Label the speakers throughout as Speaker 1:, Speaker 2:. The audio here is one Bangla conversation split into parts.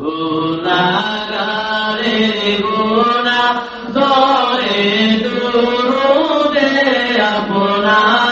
Speaker 1: গুণাগারে গুণা ধরে দুরুদে আপনার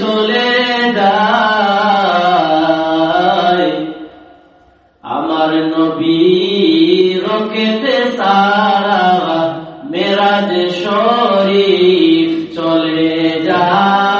Speaker 1: চলে যায়। আমার নবী রকেতে সারা মেরাজ শরীফ চলে যায়।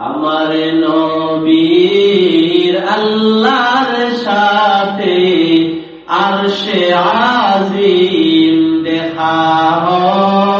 Speaker 1: আমার নবীর আল্লাহর সাথে আর সে আজিম দেখা হয়।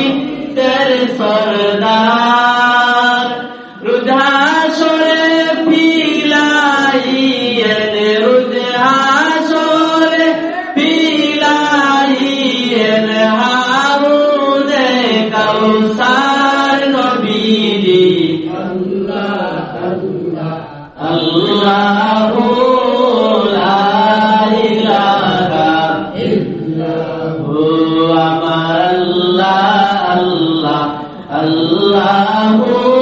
Speaker 1: হাসরের সরদার রুধাসরে পিলাইয়েন রুধাসরে পিলাইয়েন হারুনে কাউসার নবীজি আল্লাহ আল্লাহ আল্লাহ Allah, Allah, Allah, আল্লাহ